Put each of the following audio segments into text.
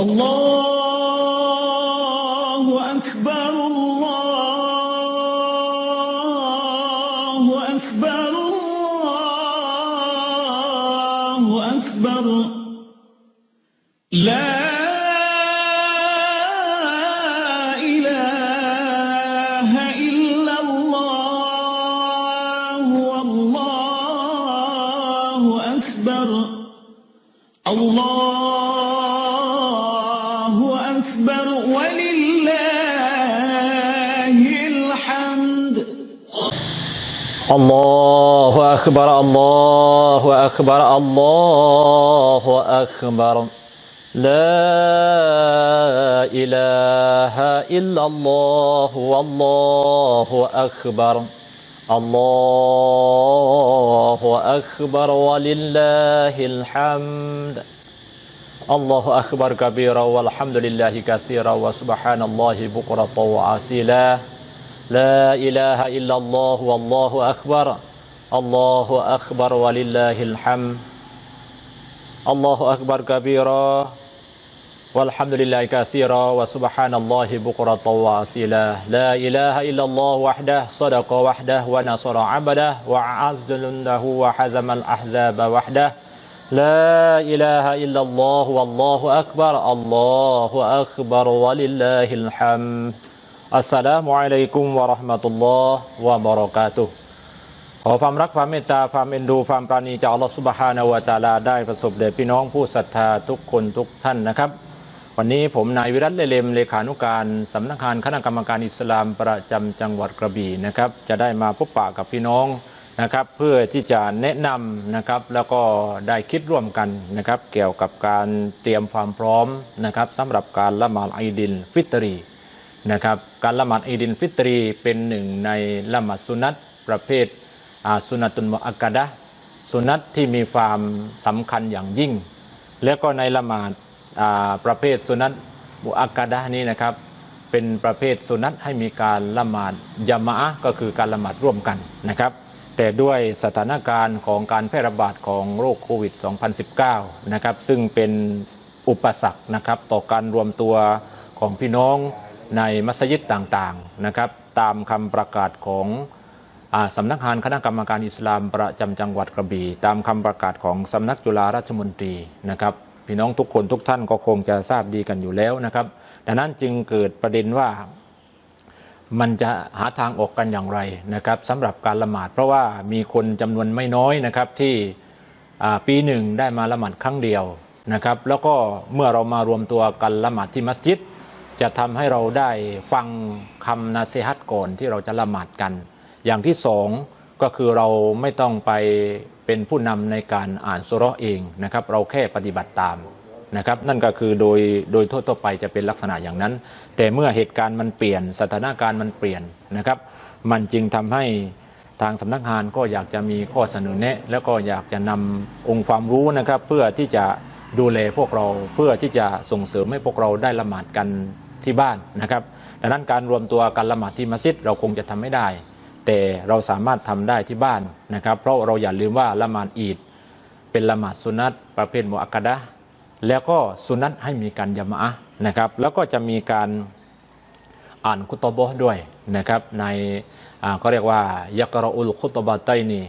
Allah الله أكبر الله أكبر الله أكبر. لا إله إلا الله والله أكبر. الله أكبر ولله الحمد. الله أكبر كبيرا والحمد لله كثيرا وسبحان الله بكرة وأصيلا. لا إله إلا الله والله أكبر. الله أكبر ولله الحمد. الله أكبر كبيرا. والحمد لله كثيرا. وسبحان الله بكرة وأصيلا لا إله إلا الله وحده صدق وحده ونصر عبده وأعز له وحزم الأحزاب وحده. لا إله إلا الله والله أكبر. الله أكبر ولله الحمد. อัสสลามุอะลัยกุมวะราะห์มะตุลลอฮ์วะบะเราะกาตุฮ์ขอความรักความเมตตาความเอ็นดูความปราณีจากอัลลอฮ์ซุบฮานะวะตาลาได้ประสบแด่พี่น้องผู้ศรัทธาทุกคนทุกท่านนะครับ วันนี้ผมนายวิรัตเลเลมเลขานุการสำนักงานคณะกรรมการอิสลามประจำจังหวัดกระบี่นะครับ จะได้มาพบปะกับพี่น้องนะครับ เพื่อที่จะแนะนำนะครับแล้วก็ได้คิดร่วมกันนะครับ เกี่ยวกับการเตรียมความพร้อมนะครับสำหรับการละหมาดอีดินฟิตรี นะครับการละหมาดอีดินฟิตรีเป็นหนึ่งในละหมาดสุนัตประเภทอาสุนัตุนมอักกะดะสุนัตที่มีความสำคัญอย่างยิ่ง แล้วก็ในละหมาดประเภทสุนัตมุอักกะดะนี้นะครับเป็นประเภทสุนัตให้มีการละหมาดยามะก็คือการละหมาดร่วมกันนะครับแต่ด้วยสถานการณ์ของการแพร่ระบาดของโรคโควิด 2019 นะครับซึ่งเป็นอุปสรรคนะครับต่อการรวมตัวของพี่น้อง ในมัสยิดต่างๆนะครับ ตามคำประกาศของอาสำนักงานคณะกรรมการอิสลามประจำจังหวัดกระบี่ตามคำประกาศของสำนักจุฬาราชมนตรีนะครับ พี่น้องทุกคนทุกท่านก็คงจะทราบดีกันอยู่แล้วนะครับ ดังนั้นจึงเกิดประเด็นว่ามันจะหาทางออกกันอย่างไรนะครับสำหรับการละหมาด เพราะว่ามีคนจำนวนไม่น้อยนะครับที่ปีหนึ่งได้มาละหมาดครั้งเดียวนะครับ แล้วก็เมื่อเรามารวมตัวกันละหมาดที่มัสยิด จะทำให้เราได้ฟังคำนาเซฮัตก่อนที่เราจะละหมาดกัน อย่างที่สองก็คือเราไม่ต้องไปเป็นผู้นำในการอ่านสุรเองนะครับ เราแค่ปฏิบัติตามนะครับ นั่นก็คือโดยโดยทั่วๆไปจะเป็นลักษณะอย่างนั้น แต่เมื่อเหตุการณ์มันเปลี่ยนสถานการณ์มันเปลี่ยนนะครับ มันจึงทำให้ทางสำนักงานก็อยากจะมีข้อเสนอแนะ แล้วก็อยากจะนำองค์ความรู้นะครับ เพื่อที่จะดูแลพวกเราเพื่อที่จะส่งเสริมให้พวกเราได้ละหมาดกัน ที่บ้านนะครับดังนั้นการรวมตัวการละหมาดที่มัสยิดเราคงจะทำไม่ได้ แต่เราสามารถทำได้ที่บ้านนะครับ เพราะเราอย่าลืมว่าละหมาดอีด เป็นละหมาดสุนัตประเภทมุอักกะดะแล้วก็สุนัตให้มีการยามะนะครับ แล้วก็จะมีการอ่านคุตบะห์ด้วยนะครับในอ่าก็เรียกว่ายักรออุลคุตบะไตนี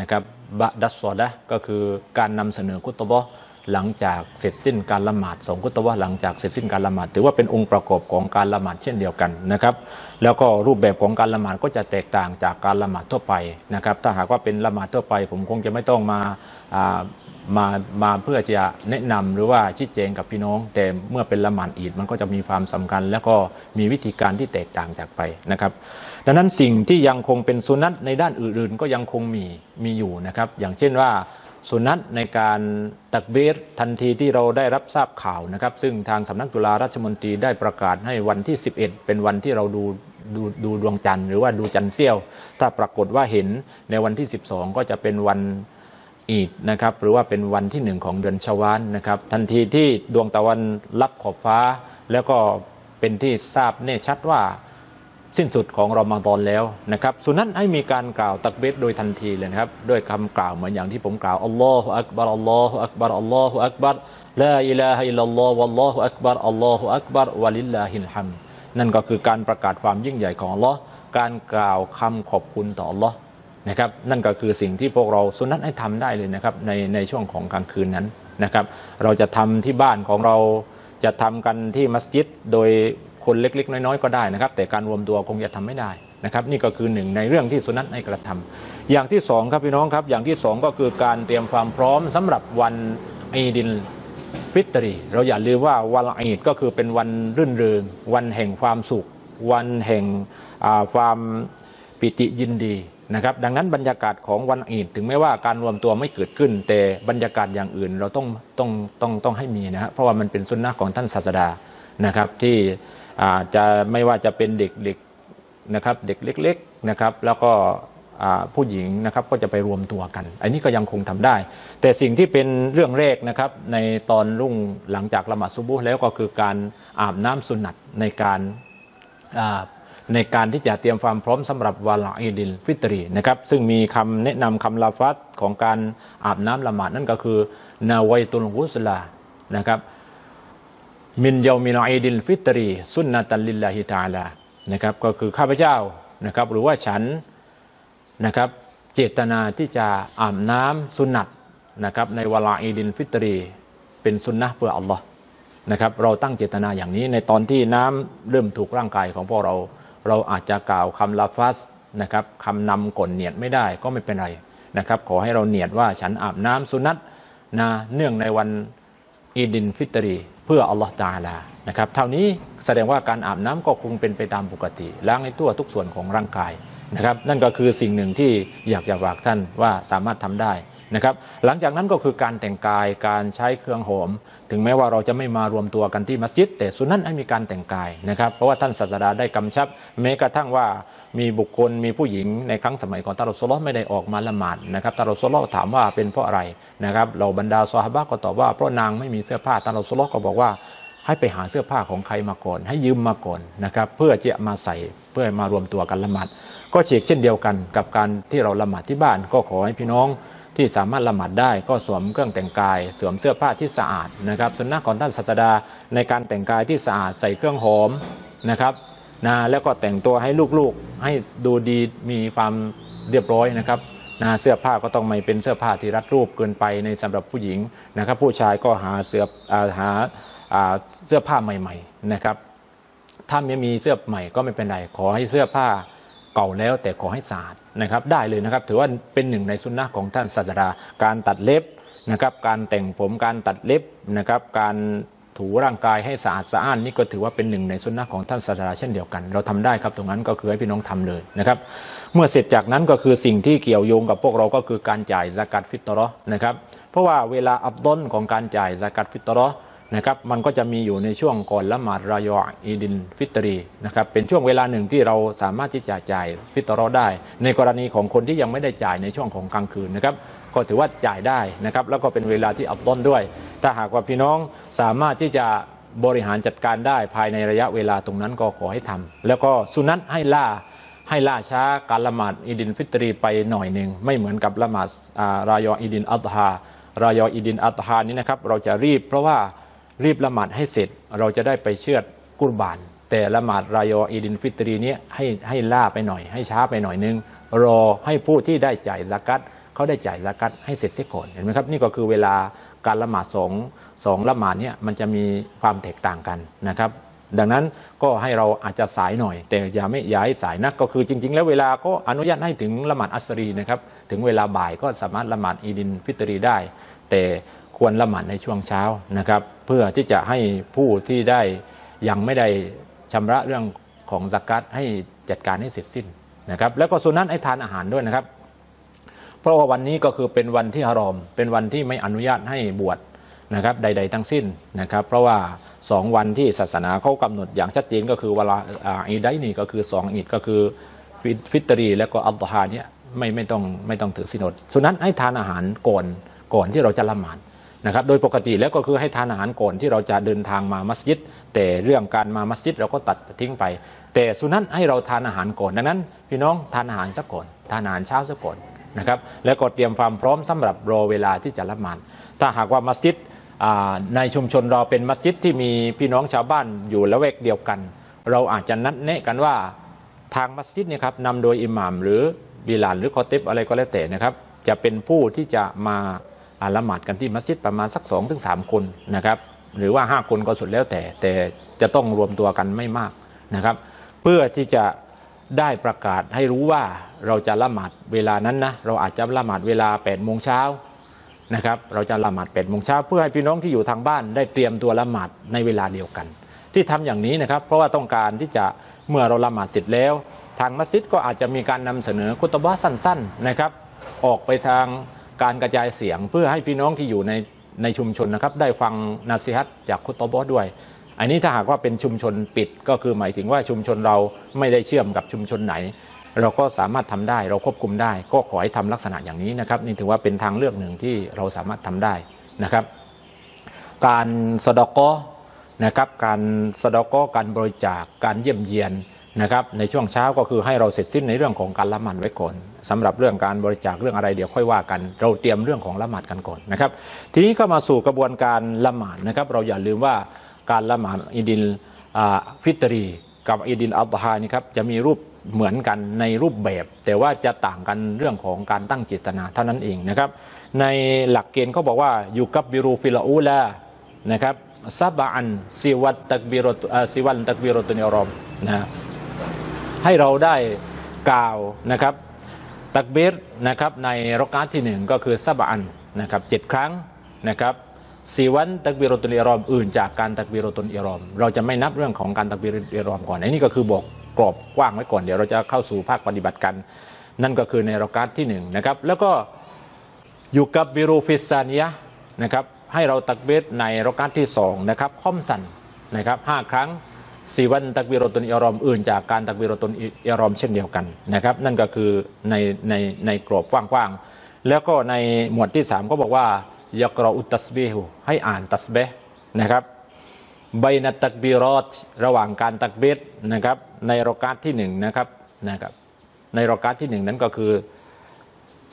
นะครับบะดัสซอดะก็คือการนำเสนอคุตบะ หลังจากเสร็จสิ้นการละหมาดสองกุตวะหลังจากเสร็จสิ้นการละหมาดถือว่าเป็นองค์ประกอบของการละหมาดเช่นเดียวกันนะครับ แล้วก็รูปแบบของการละหมาดก็จะแตกต่างจากการละหมาดทั่วไปนะครับ ถ้าหากว่าเป็นละหมาดทั่วไป ผมคงจะไม่ต้องมามามาเพื่อจะแนะนำหรือว่าชี้แจงกับพี่น้อง แต่เมื่อเป็นละหมาดอีดมันก็จะมีความสำคัญ แล้วก็มีวิธีการที่แตกต่างจากไปนะครับดังนั้นสิ่งที่ยังคงเป็นสุนัตในด้านอื่นๆ ก็ยังคงมีมีอยู่นะครับ อย่างเช่นว่า สุนัตในการตักเบรทันทีที่เราได้รับทราบข่าวนะครับ ซึ่งทางสำนักจุฬาราชมนตรีได้ประกาศให้วันที่ 11 เป็นวันที่เราดูดูดูดวงจันทร์หรือว่าดูจันทร์เสี้ยว ถ้าปรากฏว่าเห็นในวันที่ 12 ก็จะเป็นวันอีดนะครับ หรือว่าเป็นวันที่หนึ่งของเดือนชาวานนะครับ ทันทีที่ดวงตะวันลับขอบฟ้า แล้วก็เป็นที่ทราบแน่ชัดว่า สิ้นสุดของรอมฎอนแล้วนะครับสุนัตให้มีการกล่าวตักเบรโดยทันทีเลยนะครับด้วยคำกล่าวเหมือนอย่างที่ผมกล่าวอัลลอฮฺอักบารอัลลอฮฺอักบารอัลลอฮฺอักบารลาอิลาฮิลลัลลอฮ์วัลลอฮุอักบัรอัลลอฮุอักบัรวะลิลลาฮิลฮัมนั่นก็คือการประกาศความยิ่งใหญ่ของอัลลอฮ์การกล่าวคำขอบคุณต่ออัลลอฮ์นะครับนั่นก็คือสิ่งที่พวกเราสุนัตให้ทำได้เลยนะครับในในช่วงของกลางคืนนั้นนะครับ เราจะทำที่บ้านของเราจะทำกันที่มัสยิดโดย คนเล็ก ๆ น้อยๆก็ได้นะครับ แต่การรวมตัวคงจะทำไม่ได้นะครับ นี่ก็คือหนึ่งในเรื่องที่สุนัตให้กระทำอย่างที่สองครับพี่น้องครับ อย่างที่สองก็คือการเตรียมความพร้อมสำหรับวันอีดินฟิตรี เราอย่าลืมว่าวันอีดก็คือเป็นวันรื่นเริงวันแห่งความสุข วันแห่งความปิติยินดีนะครับดังนั้นบรรยากาศของวันอีดถึงแม้ว่าการรวมตัวไม่เกิดขึ้น แต่บรรยากาศอย่างอื่นเราต้องต้องต้องต้องให้มีนะฮะเพราะว่ามันเป็นสุนนะของท่านศาสดานะครับที่ จะไม่ว่าจะเป็นเด็กเด็กนะครับเด็กเล็กๆนะครับแล้วก็ผู้หญิงนะครับก็จะไปรวมตัวกัน อันนี้ก็ยังคงทำได้ แต่สิ่งที่เป็นเรื่องแรกนะครับในตอนรุ่งหลังจากละหมาดซุบุแล้วก็คือการอาบน้ำสุนัตในการในการที่จะเตรียมความพร้อมสำหรับวาลาอีดิลฟิตรีนะครับซึ่งมีคำแนะนำคำลาฟัดของการอาบน้ำละหมาดนั่นก็คือนาวัยตุลกุสลานะครับ มินเยามินอีดิลฟิตรี สุนนะตันลิลลาฮิตาลานะครับก็คือข้าพเจ้านะครับหรือว่าฉันนะครับเจตนาที่จะอาบน้ำสุนัตนะครับในเวลาอีดินฟิตรี เป็นสุนนะเพื่ออัลลอฮ์นะครับเราตั้งเจตนาอย่างนี้ในตอนที่น้ำเริ่มถูกร่างกายของพวกเรา เราอาจจะกล่าวคำลาฟัสนะครับคำนำก่นเนียดไม่ได้ก็ไม่เป็นไรนะครับขอให้เราเนียดว่าฉันอาบน้ำสุนัตนะเนื่องในวันอีดินฟิตรี พื่ออัลลอฮ์ตาอาลานะครับเท่านี้แสดงว่าการอาบน้ำก็คงเป็นไปตามปกติ ล้างในตัวทุกส่วนของร่างกายนะครับ นั่นก็คือสิ่งหนึ่งที่อยากจะฝากท่านว่าสามารถทำได้นะครับ หลังจากนั้นก็คือการแต่งกายการใช้เครื่องหอม ถึงแม้ว่าเราจะไม่มารวมตัวกันที่มัสยิด แต่สุนั้นให้มีการแต่งกายนะครับ เพราะว่าท่านศาสดาได้กำชับแม้กระทั่งว่า มีบุคคลมีผู้หญิงในครั้งสมัยก่อนตานรอสลไม่ได้ออกมาละหมาดนะครับตานรอสลถามว่าเป็นเพราะอะไรนะครับเราบรรดาซอฮาบะก็ตอบว่าเพราะนางไม่มีเสื้อผ้าตานรอสลก็บอกว่าให้ไปหาเสื้อผ้าของใครมาก่อน ให้ยืมมาก่อนนะครับเพื่อจะมาใส่เพื่อมารวมตัวกันละหมาดก็เชกเช่นเดียวกันกับการที่เราละหมาดที่บ้านก็ขอให้พี่น้องที่สามารถละหมาดได้ก็สวมเครื่องแต่งกาย สวมเสื้อผ้าที่สะอาดนะครับสุนนะของท่านศาสดาในการแต่งกายที่สะอาดใส่เครื่องหอมนะครับ นะแล้วก็แต่งตัวให้ลูกๆ ให้ดูดีมีความเรียบร้อยนะครับนะเสื้อผ้าก็ต้องไม่เป็นเสื้อผ้าที่รัดรูปเกินไปในสำหรับผู้หญิงนะครับ ผู้ชายก็หาเสื้ออหาอ่าเสื้อผ้าใหม่ ๆนะครับ ถ้าไม่มีเสื้อใหม่ก็ไม่เป็นไรขอให้เสื้อผ้าเก่าแล้วแต่ขอให้สะอาดนะครับได้เลยนะครับ ถือว่าเป็นหนึ่งในสุนนะของท่านศาสดาการตัดเล็บนะครับ การแต่งผมการตัดเล็บนะครับ การ ถูร่างกายให้สะอาดสะอ้านนี่ก็ถือว่าเป็นหนึ่งในสุนนะของท่านศาสดาเช่นเดียวกัน เราทำได้ครับตรงนั้นก็คือให้พี่น้องทำเลยนะครับ เมื่อเสร็จจากนั้นก็คือสิ่งที่เกี่ยวโยงกับพวกเราก็คือการจ่ายสกัดฟิตรอห์นะครับ เพราะว่าเวลาอับดอนของการจ่ายสกัดฟิตรอห์นะครับมันก็จะมีอยู่ในช่วงก่อนละหมาดรายออีดินฟิตรีนะครับเป็นช่วงเวลาหนึ่งที่เราสามารถที่จะจ่ายฟิตรอได้ ในกรณีของคนที่ยังไม่ได้จ่ายในช่วงของกลางคืนนะครับ ก็ถือว่าจ่ายได้นะครับแล้วก็เป็นเวลาที่อับต้นด้วย ถ้าหากว่าพี่น้องสามารถที่จะบริหารจัดการได้ภายในระยะเวลาตรงนั้นก็ขอให้ทำแล้วก็สุนัตให้ล่าให้ล่าช้าการละหมาดอีดินฟิตรีไปหน่อยหนึ่งไม่เหมือนกับละหมาดอ่ารายออีดินอัตฮารายออีดินอัตฮานี้นะครับเราจะรีบเพราะว่ารีบละหมาดให้เสร็จเราจะได้ไปเชือดกุรบาน แต่ละหมาดรายออีดินฟิตรีนี้ให้ให้ล่าไปหน่อย ให้ช้าไปหน่อยนึงรอให้ผู้ที่ได้จ่ายสกัด เขาได้จ่ายสกัดให้เสร็จเสียก่อนเห็นไหมครับนี่ก็คือเวลาการละหมาดสองสองละหมาดเนี่ยมันจะมีความแตกต่างกันนะครับดังนั้นก็ให้เราอาจจะสายหน่อย แต่อย่าไม่ย้ายสายนักก็คือจริง ๆ แล้วเวลาก็อนุญาตให้ถึงละหมาดอัสรีนะครับถึงเวลาบ่ายก็สามารถละหมาดอีดินฟิตรีได้ แต่ควรละหมาดในช่วงเช้านะครับเพื่อที่จะให้ผู้ที่ได้ยังไม่ได้ชำระเรื่องของสกัดให้จัดการให้เสร็จสิ้นนะครับแล้วก็ส่วนนั้นให้ทานอาหารด้วยนะครับ เพราะว่าวันนี้ก็คือเป็นวันที่ฮารอม เป็นวันที่ไม่อนุญาตให้บวชนะครับ ใด ๆ ทั้งสิ้นนะครับ เพราะว่าสองวันที่ศาสนาเขากำหนดอย่างชัดเจนก็คือเวลาอ่าอีไดนี่ก็คือสองอีดก็คือฟิตรี แล้วก็อัลตฮาเนี่ยไม่ไม่ต้องไม่ต้องถือสินอดส่วนนั้นให้ทานอาหารก่อนก่อนที่เราจะละหมาดนะครับ โดยปกติแล้วก็คือให้ทานอาหารก่อนที่เราจะเดินทางมามัสยิด แต่เรื่องการมามัสยิดเราก็ตัดทิ้งไป แต่สุนัตให้เราทานอาหารก่อนดังนั้น พี่น้องทานอาหารซะก่อน ทานอาหารเช้าซะก่อน นะครับแล้วก็เตรียมความพร้อมสำหรับรอเวลาที่จะละหมาดถ้าหากว่ามัสยิดในชุมชนเราเป็นมัสยิดที่มีพี่น้องชาวบ้านอยู่ละแวกเดียวกัน เราอาจจะนัดแนะกันว่าทางมัสยิดนี่ครับนำโดยอิหม่ามหรือบิลานหรือคอติบอะไรก็แล้วแต่นะครับ จะเป็นผู้ที่จะมาอ่าละหมาดกันที่มัสยิดประมาณสัก2อถึงสคนนะครับ หรือว่า 5 คนก็สุดแล้วแต่ แต่จะต้องรวมตัวกันไม่มากนะครับ เพื่อที่จะ ได้ประกาศให้รู้ว่าเราจะละหมาดเวลานั้นนะเราอาจจะละหมาดเวลา8ปดโมงเช้านะครับเราจะละหมาด8ปดโมงเช้าเพื่อให้พี่น้องที่อยู่ทางบ้านได้เตรียมตัวละหมาดในเวลาเดียวกัน ที่ทำอย่างนี้นะครับ เพราะว่าต้องการที่จะเมื่อเราละหมาดเสร็จแล้ว ทางมัสยิดก็อาจจะมีการนำเสนอคุตบะสั้นๆนะครับ ออกไปทางการกระจายเสียงเพื่อให้พี่น้องที่อยู่ในในชุมชนนะครับ ได้ฟังนาซีฮัตจากคุตบะด้วย อันนี้ถ้าหากว่าเป็นชุมชนปิดก็คือหมายถึงว่าชุมชนเราไม่ได้เชื่อมกับชุมชนไหน เราก็สามารถทำได้ เราควบคุมได้ ก็ขอให้ทำลักษณะอย่างนี้นะครับ นี่ถือว่าเป็นทางเลือกหนึ่งที่เราสามารถทำได้นะครับ การสะดอกอนะครับการสะดอกอการบริจาคการเยี่ยมเยียนนะครับในช่วงเช้าก็คือให้เราเสร็จสิ้นในเรื่องของการละหมาดไว้ก่อนสำหรับเรื่องการบริจาคเรื่องอะไรเดี๋ยวค่อยว่ากัน เราเตรียมเรื่องของละหมาดกันก่อนนะครับ ทีนี้ก็มาสู่กระบวนการละหมาดนะครับ เราอย่าลืมว่า การละหมาดอิดินฟิตรี กับอิดินอัลตฮานี่ครับจะมีรูปเหมือนกันในรูปแบบ แต่ว่าจะต่างกันเรื่องของการตั้งเจตนาเท่านั้นเองนะครับ ในหลักเกณฑ์เขาบอกว่าอยู่กับบิรูฟิลอูลานะครับซาบะอันซิวัตตักบิรตซิวันตักบิรตุนอรอมนะให้เราได้กล่าวนะครับ ตักบิรนะครับในรกาที่หนึ่งก็คือซาบะอันนะครับเจ็ดครั้งนะครับ สีวันตักบิรตุนอิรอมอื่นจากการตักบิรตุนอิรอม เราจะไม่นับเรื่องของการตักบิรตุนอิรอมก่อนอันนี้ก็คือบอกกรอบกว้างไว้ก่อนเดี๋ยวเราจะเข้าสู่ภาคปฏิบัติกัน นั่นก็คือในรอกาตที่หนึ่งนะครับแล้วก็อยู่กับบิรูฟิสานียะนะครับให้เราตักบิรในรอกาตที่สองนะครับค่อมสันนะครับห้าครั้งสี่วันตักบิรตุนอิรอมอื่นจากการตักบิรตุนอิรอมเช่นเดียวกันนะครับนั่นก็คือในในในกรอบกว้างๆแล้วก็ในหมวดที่สามก็บอกว่า ยักรออุตสเบหุให้อ่านตัสเบห์นะครับใบนัตักบีรอดระหว่างการตักเบดนะครับ ในรกาสที่หนึ่งนะครับนะครับ ในรกาสที่หนึ่งนั้นก็คือ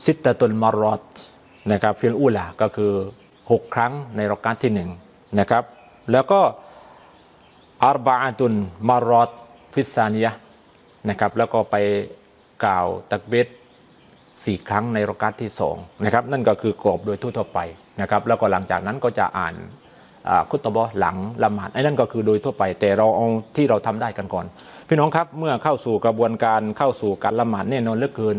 ซิตตุลมารอดนะครับเพียงอุล่าก็คือ 6 ครั้งในรกาสที่หนึ่งนะครับ แล้วก็อารบาตุลมารอดฟิซานียนะครับ แล้วก็ไปกล่าวตักเบด 4 ครั้งในรกัดที่2นะครับนั่นก็คือกรอบโดยทั่วไปนะครับแล้วก็หลังจากนั้นก็จะอ่านคุตตบะหลังละหมาดไอ้นั่นก็คือโดยทั่วไป แต่เราเอาที่เราทำได้กันก่อน พี่น้องครับเมื่อเข้าสู่กระบวนการเข้าสู่การละหมาดแน่นอนเลือเกิน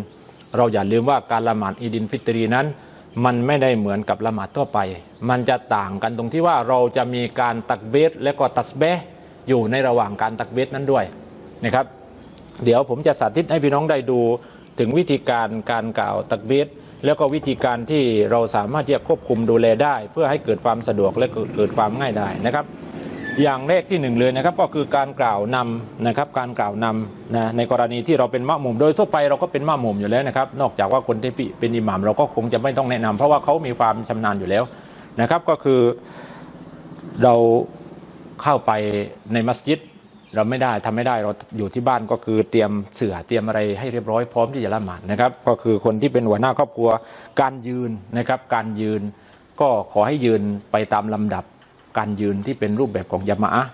เราอย่าลืมว่าการละหมาดอีดินฟิตรีนั้น มันไม่ได้เหมือนกับละหมาดทั่วไป มันจะต่างกันตรงที่ว่าเราจะมีการตักเบสและก็ตัสเบะอยู่ในระหว่างการตักเบสนั้นด้วยนะครับ เดี๋ยวผมจะสาธิตให้พี่น้องได้ดู ถึงวิธีการการกล่าวตักเบสแล้วก็วิธีการที่เราสามารถที่จะควบคุมดูแลได้ เพื่อให้เกิดความสะดวกและเกิดความง่ายได้นะครับ อย่างแรกที่หนึ่งเลยนะครับก็คือการกล่าวนำนะครับการกล่าวนำนะในกรณีที่เราเป็นมะมุมโดยทั่วไปเราก็เป็นมะมุมอยู่แล้วนะครับ นอกจากว่าคนที่เป็นอิหมัมเราก็คงจะไม่ต้องแนะนำเพราะว่าเขามีความชำนาญอยู่แล้วนะครับ ก็คือเราเข้าไปในมัสยิด เราไม่ได้ทำไม่ได้เราอยู่ที่บ้านก็คือเตรียมเสื่อเตรียมอะไรให้เรียบร้อยพร้อมที่จะละหมาดนะครับ ก็คือคนที่เป็นหัวหน้าครอบครัวการยืนนะครับ การยืนก็ขอให้ยืนไปตามลำดับการยืนที่เป็นรูปแบบของยามะ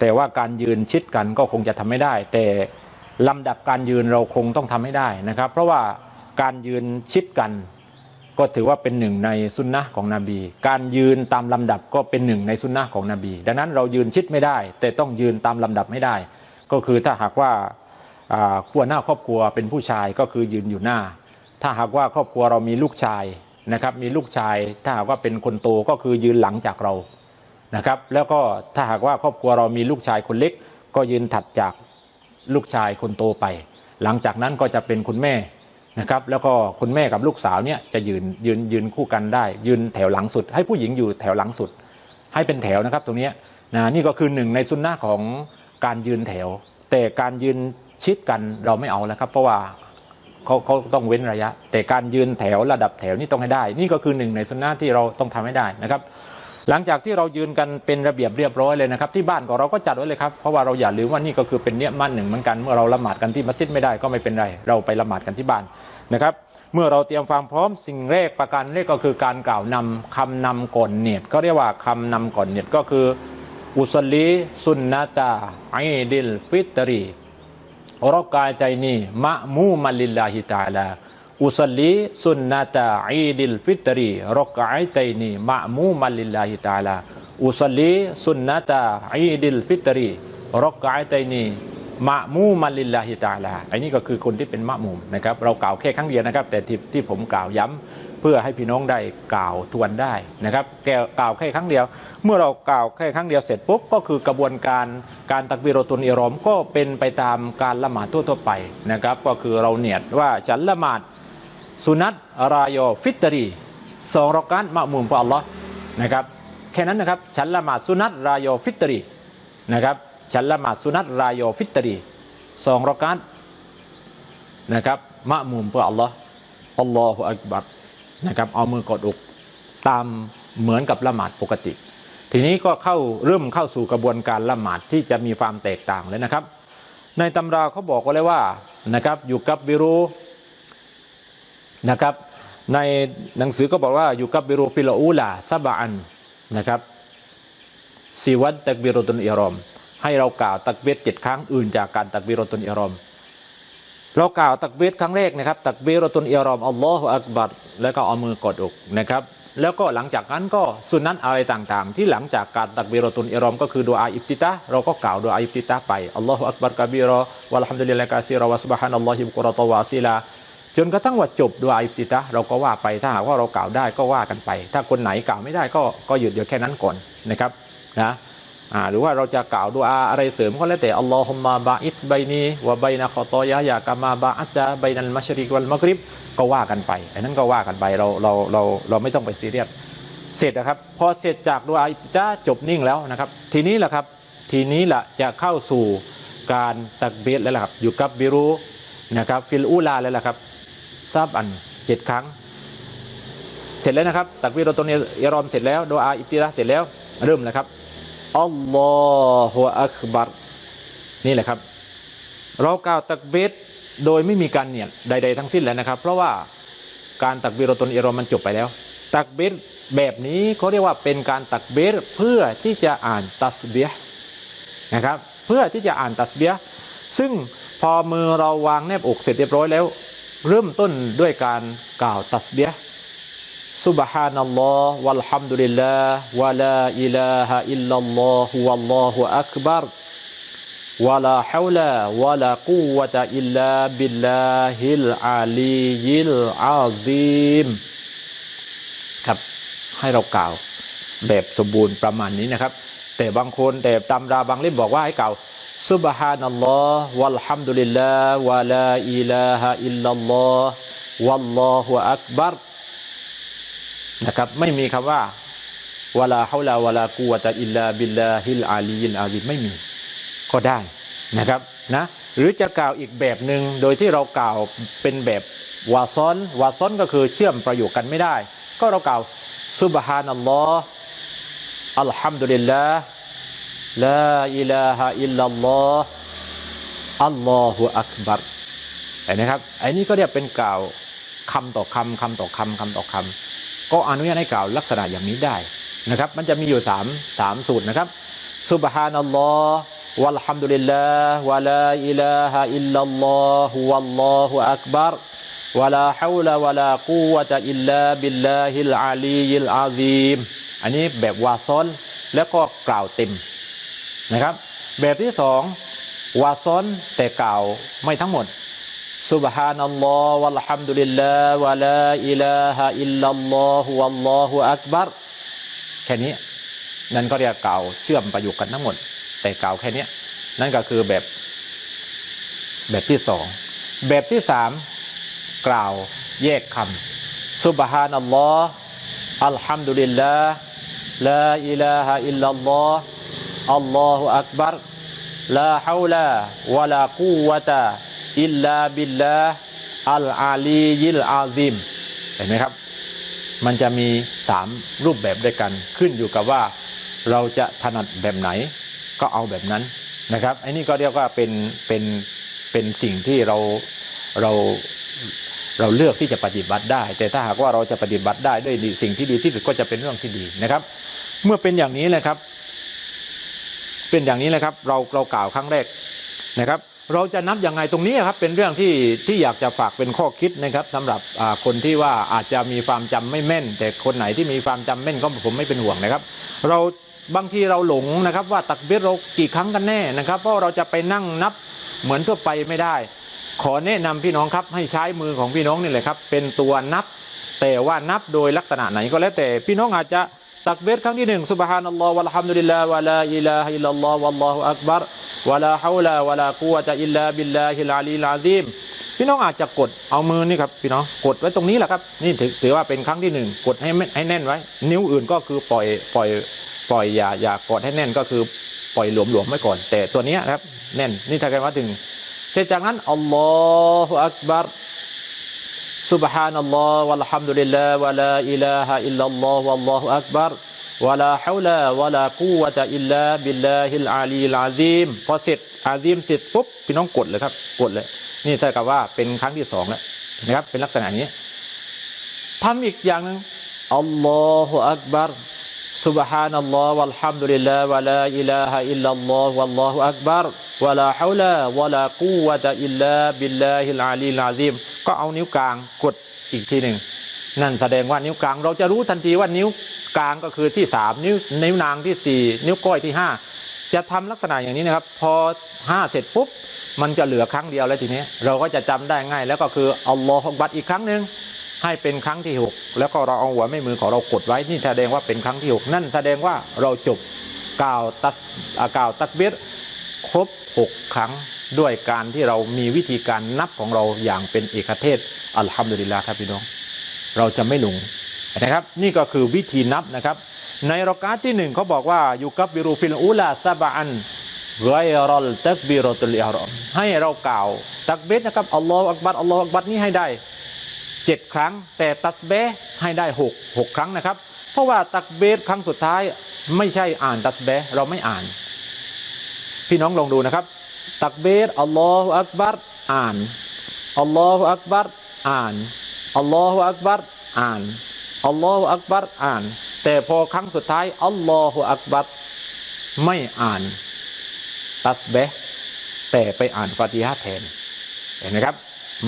แต่ว่าการยืนชิดกันก็คงจะทำไม่ได้ แต่ลำดับการยืนเราคงต้องทำให้ได้นะครับ เพราะว่าการยืนชิดกัน ก็ถือว่าเป็นหนึ่งในสุนนะของนบี การยืนตามลำดับก็เป็นหนึ่งในสุนนะของนบี ดังนั้นเรายืนชิดไม่ได้ แต่ต้องยืนตามลำดับไม่ได้ ก็คือถ้าหากว่าอ่าหัวหน้าครอบครัวเป็นผู้ชายก็คือยืนอยู่หน้า ถ้าหากว่าครอบครัวเรามีลูกชายนะครับมีลูกชายถ้าหากว่าเป็นคนโตก็คือยืนหลังจากเรานะครับ แล้วก็ถ้าหากว่าครอบครัวเรามีลูกชายคนเล็ก ก็ยืนถัดจากลูกชายคนโตไป หลังจากนั้นก็จะเป็นคุณแม่ นะครับ แล้วก็คุณแม่กับลูกสาวเนี่ยจะยืนยืนยืนคู่กันได้ ยืนแถวหลังสุด ให้ผู้หญิงอยู่แถวหลังสุด ให้เป็นแถวนะครับ ตรงนี้นะนี่ก็คือหนึ่งในสุนนะของการยืนแถว แต่การยืนชิดกันเราไม่เอาแล้วครับ เพราะว่าเขาเขาต้องเว้นระยะ แต่การยืนแถวระดับแถวนี่ต้องให้ได้ นี่ก็คือหนึ่งในสุนนะที่เราต้องทำให้ได้นะครับ หลังจากที่เรายืนกันเป็นระเบียบเรียบร้อยเลยนะครับ ที่บ้านของเราก็จัดไว้เลยครับเพราะว่าเราอย่าลืมว่านี่ก็คือเป็นเนียมั่นหนึ่งเหมือนกันเมื่อเราละหมาดกันที่มัสยิดไม่ได้ก็ไม่เป็นไร เราไปละหมาดกันที่บ้านนะครับเมื่อเราเตรียมความพร้อมสิ่งแรกประการแรกก็คือการกล่าวนำคำนำก่อนเนียดก็เรียกว่าคำนำก่อนเนียดก็คืออุสลีสุนนะตาไอดิลฟิตรีรอกายใจนี้มะมูมัลลิลลาฮิตาลา อุสลีสุนนะตาไอดิลฟิตรีรกายใจนี้มะมูมัลลิลลาฮิตาลาอุสลีสุนนะตาไอดิลฟิตรีรกายใจนี้มะมูมัลลิลลาฮิตาลาอันนี้ก็คือคนที่เป็นมะมุมนะครับเรากล่าวแค่ครั้งเดียวนะครับ แต่ที่ที่ผมกล่าวย้ำเพื่อให้พี่น้องได้กล่าวทวนได้นะครับแกกล่าวแค่ครั้งเดียว เมื่อเรากล่าวแค่ครั้งเดียวเสร็จปุ๊บก็คือกระบวนการการตักบิรตุนอิรอมก็เป็นไปตามการละหมาดทั่วๆไปนะครับ ก็คือเราเนียดว่าฉันละหมาด สุนัตรายอฟิตรีสองรอการมะมุมพระอัลลอฮ์นะครับแค่นั้นนะครับฉันละหมาดสุนัตรายอฟิตรีนะครับฉันละหมาดสุนัตรายอฟิตรีสองรอการนะครับมะมุมเพื่ออัลลอฮ์อัลลอฮฺอักบัรนะครับเอามือกดอกตามเหมือนกับละหมาดปกติ ทีนี้ก็เข้าเริ่มเข้าสู่กระบวนการละหมาดที่จะมีความแตกต่างเลยนะครับ ในตำราเขาบอกไว้เลยว่านะครับอยู่กับบิรู นะครับ ในหนังสือก็บอกว่าอยู่กับบิรูฟิลอูลาซาบะอันนะครับสีวัดตักบิรตุนอิรอม ให้เรากล่าวตักเบตเจ็ดครั้งอื่นจากการตักบิรตุนอิรอม เรากล่าวตักเบตครั้งแรกนะครับ ตักบิรตุนอิรอมอัลลอฮฺอักบัรแล้วก็เอามือกดอกนะครับแล้วก็หลังจากนั้นก็สุนนัตอะไรต่างๆ ที่หลังจากการตักบิรตุนอิรอมก็คือดูอาอิบติตะเราก็กล่าวดูอาอิบติตะไปอัลลอฮฺอักบัรกะบีรอวะลฮัมดุลิลลาฮิกะซีรอวะซุบฮานัลลอฮิบุกรอตวะซีลา จนกระทั่งว่าจบดูอาอิบติตะเราก็ว่าไปถ้าหากว่าเรากล่าวได้ก็ว่ากันไป ถ้าคนไหนกล่าวไม่ได้ก็ก็หยุดอยู่แค่นั้นก่อนนะครับนะหรือว่าเราจะกล่าวดูอาอะไรเสริมก็แล้วแต่อัลลอฮุมมาบาอิดบัยนีวะบัยนะคอตอยะยากามาบาอัจจาบัยนัลมัชริกวัลมักริบก็ว่ากันไปอันนั้นก็ว่ากันไปเราเราเราเราไม่ต้องไปซีเรียสเสร็จนะครับ พอเสร็จจากดูอาอิบติตะจบนิ่งแล้วนะครับ ทีนี้แหละครับทีนี้แหละจะเข้าสู่การตักเบตแล้วล่ะครับอยู่กับบิรูนะครับฟิลอูลาแล้วล่ะครับ ซาบอันเจ็ดครั้ง เสร็จแล้วนะครับ ตักวีรตนอิรอมเสร็จแล้วโดอาอิบติลาเสร็จแล้ว เริ่มเลยครับอัลลอฮฺอักบัรนี่แหละครับ เรากล่าวตักเบตโดยไม่มีการเนี่ยใด ๆ ทั้งสิ้นแล้วนะครับ เพราะว่าการตักวีรตนอิรอมมันจบไปแล้ว ตักเบตแบบนี้เขาเรียกว่าเป็นการตักเบตเพื่อที่จะอ่านตัสเบียนะครับ เพื่อที่จะอ่านตัสเบียซึ่งพอมือเราวางแนบอกเสร็จเรียบร้อยแล้ว เริ่มต้นด้วยการกล่าวตัสเบียซุบฮานัลลอฮ์วัลฮัมดุลิลลาห์วะลาอิลาฮะอิลลัลลอฮุวัลลอฮุอักบัรวะลาฮาวลาวะลากุวะตะอิลลาบิลลาฮิลอาลียิลอาซีมครับให้เรากล่าวแบบสมบูรณ์ประมาณนี้นะครับ แต่บางคนแต่ตำราบางเล่มบอกว่าให้กล่าว ซุบฮานัลลอฮ์วัลฮัมดุลิลลาห์วะลาอิลาฮะอิลลัลลอฮ์วัลลอฮุอักบัรนะครับไม่มีคำว่าวะลาฮาวลาวะลากุวะตะอิลลาบิลลาฮิลอาลียิลอาซีไม่มีก็ได้นะครับนะหรือจะกล่าวอีกแบบหนึ่งโดยที่เรากล่าวเป็นแบบวาซอนวาซอนก็คือเชื่อมประโยคกันไม่ได้ ก็เรากล่าวซุบฮานัลลอฮ์อัลฮัมดุลิลลาห์ ลาอิลาฮะอิลลัลลอฮ์อัลลอฮฺอักบัรเห็นไหมครับอันนี้ก็เรียกเป็นกล่าวคำต่อคำคำต่อคำคำต่อคำก็อนุญาตให้กล่าวลักษณะอย่างนี้ได้นะครับ มันจะมีอยู่สามสามสูตรนะครับซุบฮานัลลอฮ์วัลฮัมดุลิลลาห์วะลาอิลาฮะอิลลัลลอฮฺวัลลอฮฺอักบัรวะลาฮาวลาวะลากุวะตะอิลลาบิลลาฮิลอาลียิลอาซีมอันนี้แบบวาซอนแล้วก็กล่าวเต็ม นะครับ แบบที่สองวาซอนแต่กล่าวไม่ทั้งหมดซุบฮานัลลอฮ์วัลฮัมดุลิลลาห์วะลาอิลาฮะอิลลัลลอฮุวัลลอฮุอักบัรแค่นี้นั่นก็เรียกกล่าวเชื่อมประโยคกันทั้งหมด แต่กล่าวแค่นี้นั่นก็คือแบบแบบที่สองแบบที่สามกล่าวแยกคำซุบฮานอัลลอฮ์ อัลฮัมดุลิลลาห์ลาอิลาฮะอิลลัลลอฮ์อัลลอฮฺอักบัรลาฮาวลาวะลากูวะตะอิลลาบิลลาอัลอาลียิลอาซิมเห็นไหมครับ มันจะมีสามรูปแบบด้วยกันขึ้นอยู่กับว่าเราจะถนัดแบบไหนก็เอาแบบนั้นนะครับไอ้นี่ก็เรียกว่าเป็นเป็นเป็นสิ่งที่เราเราเราเลือกที่จะปฏิบัติได้ แต่ถ้าหากว่าเราจะปฏิบัติได้ด้วยสิ่งที่ดีที่สุดก็จะเป็นเรื่องที่ดีนะครับ เมื่อเป็นอย่างนี้นะครับ เป็นอย่างนี้เลยครับ เราเรากล่าวครั้งแรกนะครับ เราจะนับยังไงตรงนี้ครับ เป็นเรื่องที่ที่อยากจะฝากเป็นข้อคิดนะครับสำหรับคนที่ว่าอาจจะมีความจำไม่แม่น แต่คนไหนที่มีความจำแม่นก็ผมไม่เป็นห่วงนะครับ เราบางทีเราหลงนะครับ ว่าตักเบียเรากี่ครั้งกันแน่นะครับ เพราะเราจะไปนั่งนับเหมือนทั่วไปไม่ได้ ขอแนะนำพี่น้องครับ ให้ใช้มือของพี่น้องนี่แหละครับ เป็นตัวนับ แต่ว่านับโดยลักษณะไหนก็แล้วแต่พี่น้องอาจจะ ตักเบียครั้งที่หนึ่งสุบฮานัลลอฮ์วะลฮัมดุลิลลาฮ์วะลาอิลาฮิลลัลลอฮ์วัลลอฮุอักบัรวะลาฮาวลาวะลากุวะตะอิลลาบิลลาฮิลอาลีลอาซีมพี่น้องอาจจะกดเอามือนี่ครับพี่น้องกดไว้ตรงนี้แหละครับนี่ถือถือว่าเป็นครั้งที่หนึ่งกดให้ให้แน่นไว้ นิ้วอื่นก็คือปล่อยปล่อยปล่อยอย่าอย่ากดให้แน่นก็คือปล่อยหลวมๆไว้ก่อน แต่ตัวนี้ครับแน่นนี่ถ้าเกันว่าถึงเสร็จจากนั้นอัลลอฮฺอักบัร سبحان الله والحمد لله ولا إله إلا الله والله أكبر ولا حول ولا قوة إلا بالله العلي العظيم พอเสร็จอาซีมเสร็จปุ๊บพี่น้องกดเลยครับกดเลย นี่เท่ากับว่าเป็นครั้งที่สองแล้วนะครับเป็นลักษณะนี้ทำอีกอย่างหนึ่งอัลลอฮฺอักบัร سبحان الله والحمد لله ولا إله إلا الله والله أكبر วะลาฮาวลาวะลากูวะตะอิลลาบิลลาฮิลอาลีลาซิมก็เอานิ้วกลางกดอีกทีหนึ่งนั่นแสดงว่านิ้วกลาง เราจะรู้ทันทีว่านิ้วกลางก็คือที่สามนิ้วนิ้วนางที่สี่นิ้วก้อยที่ห้าจะทำลักษณะอย่างนี้นะครับ พอห้าเสร็จปุ๊บมันจะเหลือครั้งเดียวแล้วทีนี้ เราก็จะจำได้ง่าย แล้วก็คืออัลลอฮฺบัตอีกครั้งหนึ่งให้เป็นครั้งที่ 6 แล้วก็เราเอาหัวไม่มือของเรากดไว้นี่แสดงว่าเป็นครั้งที่ 6 นั่นแสดงว่าเราจบกล่าวตัสกาวตักเบียครบ 6 ครั้งด้วยการที่เรามีวิธีการนับของเราอย่างเป็นเอกเทศอัลฮัมดุลิลลาห์ครับพี่น้อง เราจะไม่หลงนะครับ นี่ก็คือวิธีนับนะครับ ในรอกาที่หนึ่งเขาบอกว่าอยู่กับบิรูฟิลอูลาซาบอันไรรอลตักบิรตุลอิฮรอมให้เรากล่าว ตักเบสนะครับอัลลอฮฺอักบัรอัลลอฮฺอักบัรนี่ให้ได้เจ็ดครั้ง แต่ตัสเบะให้ได้หกหกครั้งนะครับ เพราะว่าตักเบสครั้งสุดท้ายไม่ใช่อ่านตัสเบะเราไม่อ่าน พี่น้องลองดูนะครับ ตักเบสอัลลอฮฺอักบัรอ่านอัลลอฮฺอักบัรอ่านอัลลอฮฺอักบัรอ่านอัลลอฮฺอักบัรอ่าน แต่พอครั้งสุดท้ายอัลลอฮฺอักบัรไม่อ่านตัสเบะแต่ไปอ่านฟาติฮะแทนเห็นไหมครับ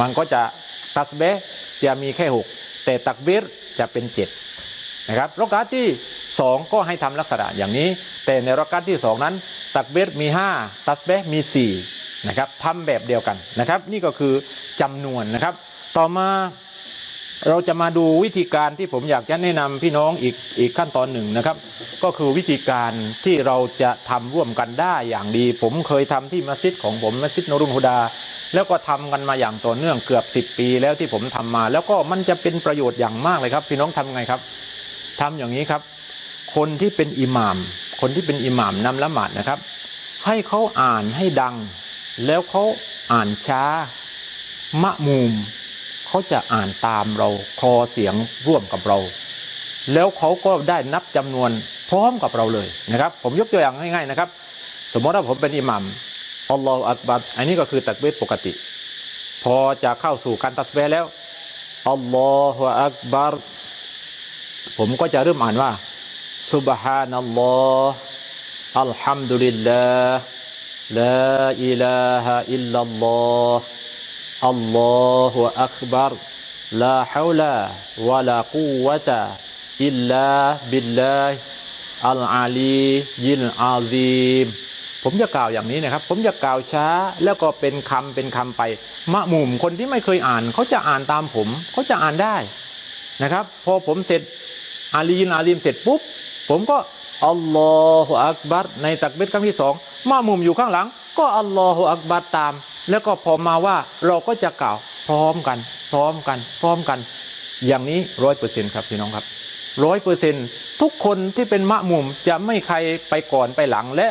มันก็จะตัสเบะจะมีแค่ 6 แต่ตักบิรจะเป็น 7 นะครับรอกาที่ 2 ก็ให้ทำลักษณะอย่างนี้ แต่ในรอกาที่ 2 นั้น ตักเบิรมี 5 ตัสเบะมี4นะครับทำแบบเดียวกันนะครับ นี่ก็คือจำนวนนะครับ ต่อมาเราจะมาดูวิธีการที่ผมอยากจะแนะนำพี่น้องอีกอีกขั้นตอนหนึ่งนะครับ ก็คือวิธีการที่เราจะทำร่วมกันได้อย่างดี ผมเคยทำที่มัสยิดของผมมัสยิดนรุนฮุดา แล้วก็ทำกันมาอย่างต่อเนื่องเกือบ 10 ปีแล้วที่ผมทำมา แล้วก็มันจะเป็นประโยชน์อย่างมากเลยครับ พี่น้องทำไงครับทำอย่างนี้ครับ คนที่เป็นอิหมาม คนที่เป็นอิหมามนำละหมาดนะครับ ให้เขาอ่านให้ดัง แล้วเขาอ่านช้ามะมูมเขาจะอ่านตามเราคลอเสียงร่วมกับเรา แล้วเขาก็ได้นับจำนวนพร้อมกับเราเลยนะครับ ผมยกตัวอย่างง่ายๆนะครับ สมมติว่าผมเป็นอิหมัมอัลลอฮฺอักบัรอันนี้ก็คือตักบีรปกติ พอจะเข้าสู่การตัสเบห์แล้วอัลลอฮฺอักบัรผมก็จะเริ่มอ่านว่า สุบฮานัลลอฮ์อัลฮัมดุลิลลาห์ลาอิลาฮะอิลลัลลอฮ์อัลลอฮุอักบาร์ลาฮาวลาวะลากูวะตะอิลลาบิลลาห์อัลอาลียิลอาซีมผมจะกล่าวอย่างนี้นะครับ ผมจะกล่าวช้าแล้วก็เป็นคำเป็นคำไป มะมุมคนที่ไม่เคยอ่านเขาจะอ่านตามผมเขาจะอ่านได้นะครับ พอผมเสร็จอาลียินอาลีมเสร็จปุ๊บ ผมก็อัลลอฮฺอักบัรในตักเบิดครั้งที่สองมะมุมอยู่ข้างหลัง ก็อัลลอฮฺอักบัรตาม แล้วก็พอมาว่าเราก็จะกล่าวพร้อมกัน พร้อมกัน พร้อมกัน อย่างนี้ร้อยเปอร์เซ็นต์ครับพี่น้องครับร้อยเปอร์เซ็นต์ทุกคนที่เป็นมะมุมจะไม่ใครไปก่อนไปหลังและ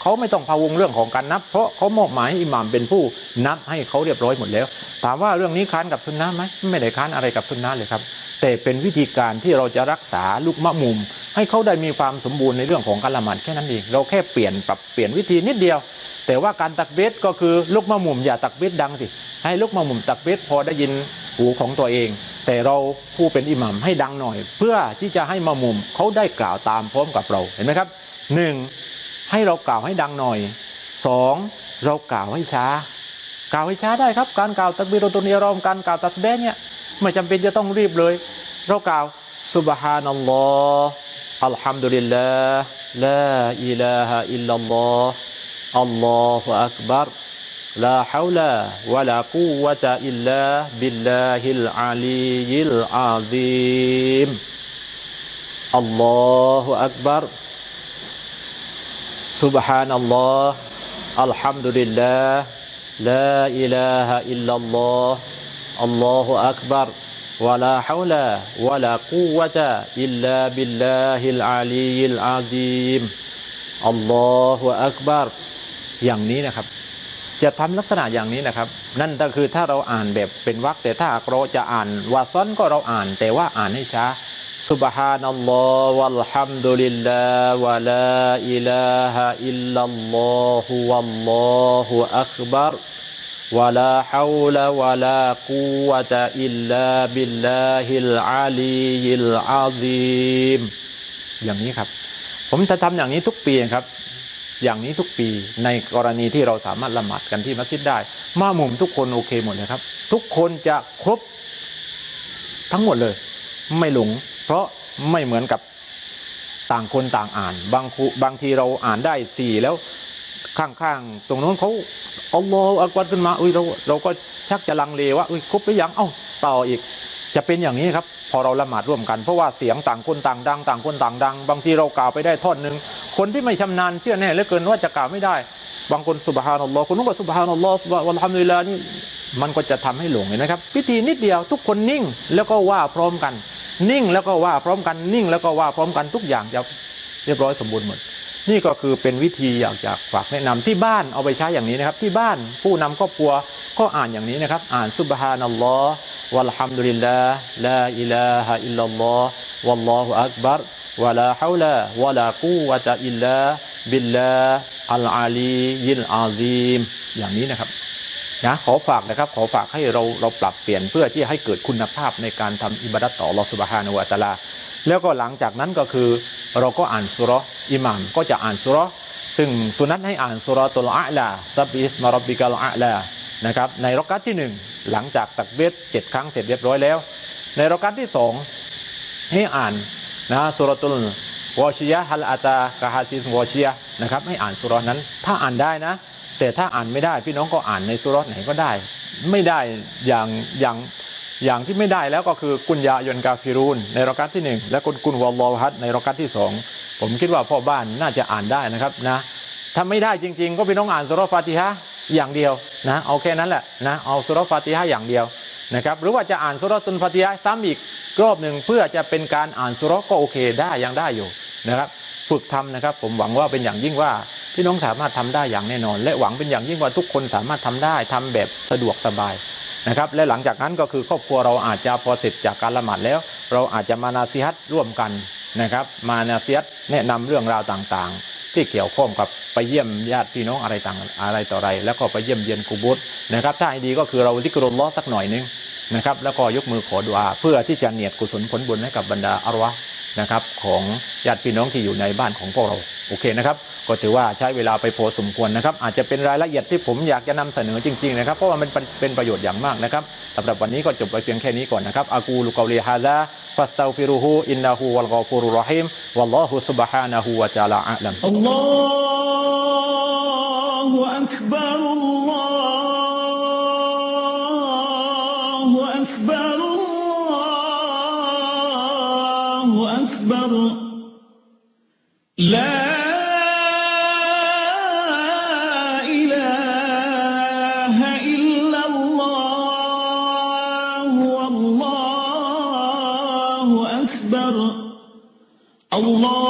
เขาไม่ต้องพะวงเรื่องของการนับ เพราะเขามอบหมายให้อิหม่ามเป็นผู้นับให้เขาเรียบร้อยหมดแล้ว ถามว่าเรื่องนี้ค้านกับสุนนะไหมไม่ได้ค้านอะไรกับสุนนะเลยครับ แต่เป็นวิธีการที่เราจะรักษาลูกมะมุม ให้เขาได้มีความสมบูรณ์ในเรื่องของการละหมาดแค่นั้นเองเราแค่เปลี่ยนปรับเปลี่ยนวิธีนิดเดียว แต่ว่าการตักเบสก็คือลูกมะมุมอย่าตักเบสดังสิให้ลูกมะมุมตักเบสพอได้ยินหูของตัวเอง แต่เราผู้เป็นอิหมัมให้ดังหน่อย เพื่อที่จะให้มามุมเขาได้กล่าวตามพร้อมกับเราเห็นไหมครับหนึ่ง ให้เรากล่าวให้ดังหน่อย 2. เรากล่าวให้ช้า กล่าวให้ช้าได้ครับ การกล่าวตักบิรตุนียรอมการกล่าวตัสเบเนี่ย ไม่จำเป็นจะต้องรีบเลย เรากล่าวสุบฮานัลลอฮ์อัลฮัมดุลิลลาห์ลาอิลาฮะอิลลัลลอฮ์อัลลอฮฺอักบาร์ลาฮาวลาวะลากูวะตะอิลลาบิลลาฮิลอาลียิลอาซีมอัลลอฮฺอักบาร์ سبحان الله الحمد لله لا إله إلا الله الله أكبر ولا حول ولا قوة إلا بالله العلي العظيم الله أكبر อย่างนี้นะครับ จะทำลักษณะอย่างนี้นะครับ นั่นก็คือถ้าเราอ่านแบบเป็นวรรคแต่ถ้าหากเราจะอ่านวาซ้อนก็เราอ่าน แต่ว่าอ่านให้ช้า سبحان الله والحمد لله ولا إله إلا الله والله أكبر ولا حول ولا قوة إلا بالله العلي العظيم อย่างนี้ครับ ผมจะทำอย่างนี้ทุกปีครับ อย่างนี้ทุกปีในกรณีที่เราสามารถละหมาดกันที่มัสยิดได้ มามุมทุกคนโอเคหมดเลยครับ ทุกคนจะครบทั้งหมดเลย ไม่หลง เพราะไม่เหมือนกับต่างคนต่างอ่าน บางครูบางทีเราอ่านได้สี่แล้วข้างๆ ตรงโน้นเขาอัลลอฮฺอักบัรขึ้นมาอุ้ยเราเราก็ชักจะลังเลว่าอุ้ยครบหรือยังเอ้าต่ออีกจะเป็นอย่างนี้ครับ พอเราละหมาดร่วมกัน เพราะว่าเสียงต่างคนต่างดัง ต่างคนต่างดัง บางทีเรากล่าวไปได้ท่อนหนึ่งคนที่ไม่ชำนาญเชื่อแน่เหลือเกินว่าจะกล่าวไม่ได้ บางคนสุบฮานัลลอฮ์คนนู้นก็สุบฮานัลลอฮ์วันทำดุลิลลานี่มันก็จะทำให้หลงเห็นไหมครับ พิธีนิดเดียวทุกคนนิ่งแล้วก็ว่าพร้อมกัน นิ่งแล้วก็ว่าพร้อมกันนิ่งแล้วก็ว่าพร้อมกันทุกอย่างจะเรียบร้อยสมบูรณ์หมด นี่ก็คือเป็นวิธีอยากจะฝากแนะนำที่บ้านเอาไปใช้อย่างนี้นะครับ ที่บ้านผู้นำครอบครัวก็อ่านอย่างนี้นะครับ อ่านซุบฮานัลลอฮ์วัลฮัมดุลิลลาห์ลาอิลาฮะอิลลัลลอฮ์วัลลอฮุอักบัรวะลาฮาวลาวะลากูวะตะอิลลาบิลลาอัลอาลียิลอาซีมอย่างนี้นะครับ นะขอฝากนะครับขอฝากให้เราเราปรับเปลี่ยนเพื่อที่ให้เกิดคุณภาพในการทำอิบาดัตต่อลอสุบฮานะวะตาลา แล้วก็หลังจากนั้นก็คือเราก็อ่านสุรอิหมามก็จะอ่านสุรซึ่งสุนัตให้อ่านสุรตุลอาลาซับบิสมารบบิกัลอาลานะครับในรักกัตที่หนึ่งหลังจากตักเบียเจ็ดครั้งเสร็จเรียบร้อยแล้ว ในรักกัตที่สองให้อ่านนะสุรตุลวอชิยะฮัลอาตากะฮาซิสวอชิยะนะครับให้อ่านสุรนั้นถ้าอ่านได้นะ แต่ถ้าอ่านไม่ได้พี่น้องก็อ่านในสุราะห์ไหนก็ได้ ไม่ได้อย่างอย่างอย่างที่ไม่ได้แล้วก็คือกุญยายนกาฟิรูนในรอกัตที่หนึ่งและกุนกุนวอลลอฮัดในรอกัตที่สองผมคิดว่าพ่อบ้านน่าจะอ่านได้นะครับนะถ้าไม่ได้จริง ๆ ก็พี่น้องอ่านสุรฟาติฮะอย่างเดียวนะเอาแค่นั้นแหละนะเอาสุรฟาติฮะอย่างเดียวนะครับหรือว่าจะอ่านสุรตุนฟาติฮะซ้ำอีกรอบหนึ่งเพื่อจะเป็นการอ่านสุรก็โอเคได้ยังได้อยู่นะครับ ฝึกทำนะครับ ผมหวังว่าเป็นอย่างยิ่งว่า พี่น้องสามารถทำได้อย่างแน่นอน และหวังเป็นอย่างยิ่งว่าทุกคนสามารถทำได้ทำแบบสะดวกสบายนะครับ และหลังจากนั้นก็คือครอบครัวเราอาจจะพอเสร็จจากการละหมาดแล้ว เราอาจจะมานาซีฮัตร่วมกันนะครับ มานาซีฮัตแนะนำเรื่องราวต่างๆ ที่เกี่ยวข้องกับไปเยี่ยมญาติพี่น้องอะไรต่างอะไรต่ออะไร แล้วก็ไปเยี่ยมเยียนกูบุตนะครับถ้าให้ดีก็คือเราลิกรุลลอสักหน่อยนึงนะครับแล้วก็ยกมือขอดุอาเพื่อที่จะเนียดกุศลผลบุญให้กับบรรดาอารวะนะครับของญาติพี่น้องที่อยู่ในบ้านของพวกเราโอเคนะครับ ก็ถือว่าใช้เวลาไปพอสมควรนะครับ อาจจะเป็นรายละเอียดที่ผมอยากจะนำเสนอจริงๆนะครับเพราะว่ามันเป็นประโยชน์อย่างมากนะครับสำหรับวันนี้ก็จบไปเพียงแค่นี้ก่อนนะครับอากูลุกอลีฮาซาฟัสตาฟิรุฮูอินนาฮูวัลกอฟูรุรอฮิมวัลลอฮุซุบฮานะฮูวะตะลาอัลลัมอัลลอฮุอักบารุลลอฮุอักบารุลลอฮุอักบารุ لا Allah